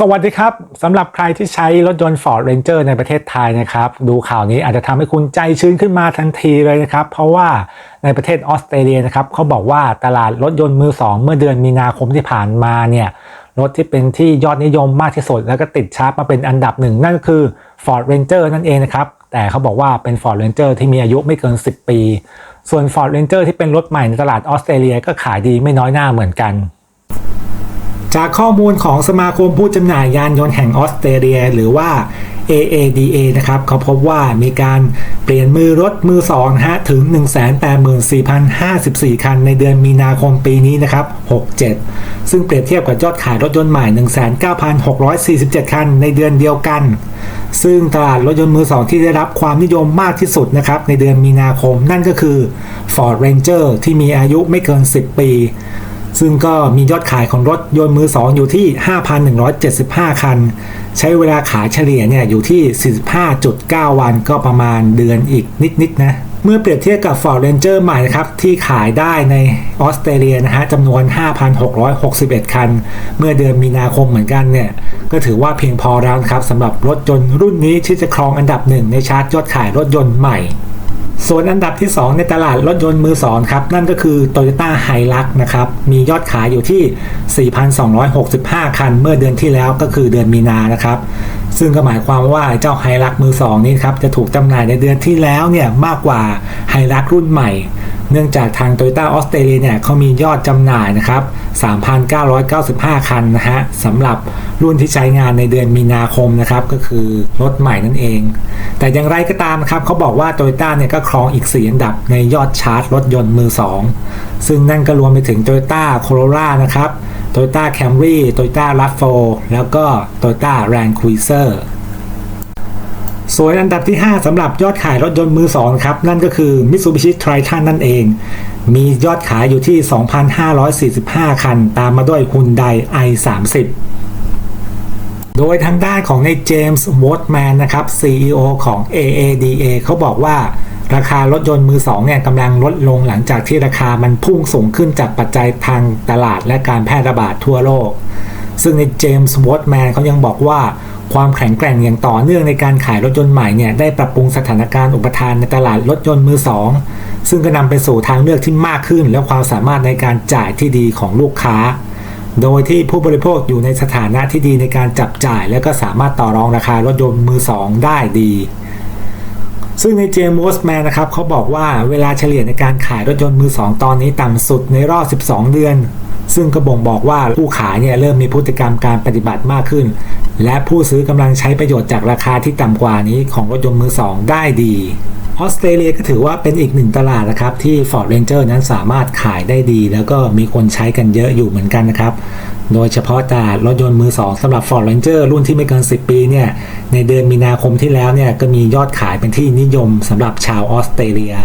สวัสดีครับสำหรับใครที่ใช้รถยนต์ Ford Ranger ในประเทศไทยนะครับ ดูข่าวนี้อาจจะทำให้คุณใจชื้นขึ้นมาทันทีเลยนะครับ เพราะว่าในประเทศออสเตรเลียนะครับเขาบอกว่าตลาดรถยนต์มือสองเมื่อเดือนมีนาคมที่ผ่านมาเนี่ยรถที่เป็นที่ยอดนิยมมากที่สุด แล้วก็ติดชาร์ตมาเป็นอันดับหนึ่งนั่นก็คือ Ford Ranger นั่นเองนะครับแต่เขาบอกว่าเป็น Ford Ranger ที่มีอายุไม่เกิน 10 ปี ส่วน Ford Ranger ที่เป็นรถใหม่ในตลาดออสเตรเลียก็ขายดีไม่น้อยหน้าเหมือนกัน จากข้อมูลของสมาคมผู้จำหน่ายยานยนต์แห่งออสเตรเลีย หรือว่า AADA นะครับเขาพบว่ามีการเปลี่ยนมือรถมือ2ฮะถึง 184,054 คันในเดือนมีนาคมปีนี้นะครับ 67 ซึ่งเปรียบเทียบกับยอดขายรถยนต์ใหม่ 19,647 คันในเดือนเดียวกัน ซึ่งตลาดรถยนต์มือ2ที่ได้รับความนิยมมากที่สุดนะครับในเดือนมีนาคมนั่นก็คือ Ford Ranger ที่มีอายุไม่เกิน 10 ปี ซึ่งก็มียอดขายของรถยนต์มือ 2 อยู่ที่ 5,175 คัน ใช้เวลาขายเฉลี่ยเนี่ยอยู่ที่ 45.9 วันก็ประมาณเดือนอีกนิดๆนะ เมื่อเปรียบเทียบกับ Ford Ranger ใหม่นะครับที่ขายได้ในออสเตรเลียนะฮะจำนวน 5,661 คัน เมื่อเดือนมีนาคมเหมือนกันเนี่ยก็ถือว่าเพียงพอแล้วครับสำหรับรถยนต์รุ่นนี้ที่จะครองอันดับหนึ่งในชาร์ตยอดขายรถยนต์ใหม่ ส่วนอันดับที่ 2 ในตลาดรถยนต์มือ2ครับ นั่นก็คือ Toyota Hilux นะครับ มียอดขายอยู่ที่ 4,265 คัน เมื่อเดือนที่แล้วก็คือเดือนมีนานะครับ ซึ่งก็หมายความว่าเจ้าไฮรักมือ2นี้ครับจะถูกจำหน่ายในเดือนที่แล้วเนี่ยมากกว่าไฮรักรุ่นใหม่ เนื่องจากทาง Toyota ออสเตรเลียเนี่ยเขามียอดจำหน่ายนะครับ 3,995 คันนะฮะสำหรับรุ่นที่ใช้งานในเดือนมีนาคมนะครับ ก็คือรถใหม่นั่นเอง แต่อย่างไรก็ตามครับเขาบอกว่า Toyota เนี่ยก็ครองอีก 4 อันดับในยอดชาร์ตรถยนต์มือ 2 ซึ่งนั่นก็รวมไปถึง Toyota Corolla นะครับ Toyota Camry Toyota RAV4 แล้วก็ Toyota Land Cruiser ส่วนอันดับที่ 5สำหรับยอดขายรถยนต์มือ2ครับ นั่นก็คือ Mitsubishi Triton นั่นเอง มียอดขายอยู่ที่ 2,545 คัน ตามมาด้วย Hyundai i30 โดยทางด้านของในเจมส์วอตแมนนะครับ CEO ของ AADA เขาบอกว่าราคารถยนต์มือ2เนี่ยกำลังลดลงหลังจากที่ราคามันพุ่งสูงขึ้นจากปัจจัยทางตลาดและการแพร่ระบาดทั่วโลก ซึ่งในเจมส์วอตแมนเขายังบอกว่า ความแข็งแกร่งอย่างต่อเนื่องในการขายรถยนต์ใหม่เนี่ยได้ปรับปรุงสถานการณ์อุปทานในตลาดรถยนต์มือ2ซึ่งก็นำไปสู่ทางเลือกที่มากขึ้น และความสามารถในการจ่ายที่ดีของลูกค้า โดยที่ผู้บริโภคอยู่ในสถานะที่ดีในการจับจ่าย และก็สามารถต่อรองราคารถยนต์มือ2ได้ดี ซึ่งในเจมส์วอสแมนนะครับเขาบอกว่าเวลาเฉลี่ยในการขายรถยนต์มือ2ตอนนี้ต่ำสุดในรอบ 12 เดือนซึ่งก็บ่งบอกว่าผู้ขายเนี่ยเริ่มมีพฤติกรรมการปฏิบัติมากขึ้น และผู้ซื้อกำลังใช้ประโยชน์จากราคาที่ต่ำกว่านี้ของรถยนต์มือ2ได้ดีออสเตรเลียก็ถือว่าเป็นอีกหนึ่งตลาดนะครับที่ Ford Ranger นั้นสามารถขายได้ดี แล้วก็มีคนใช้กันเยอะอยู่เหมือนกันนะครับ โดยเฉพาะตลาดรถยนต์มือ2สำหรับ Ford Ranger รุ่นที่ไม่เกิน 10 ปีเนี่ยในเดือนมีนาคมที่แล้วเนี่ยก็มียอดขายเป็นที่นิยมสำหรับชาวออสเตรเลีย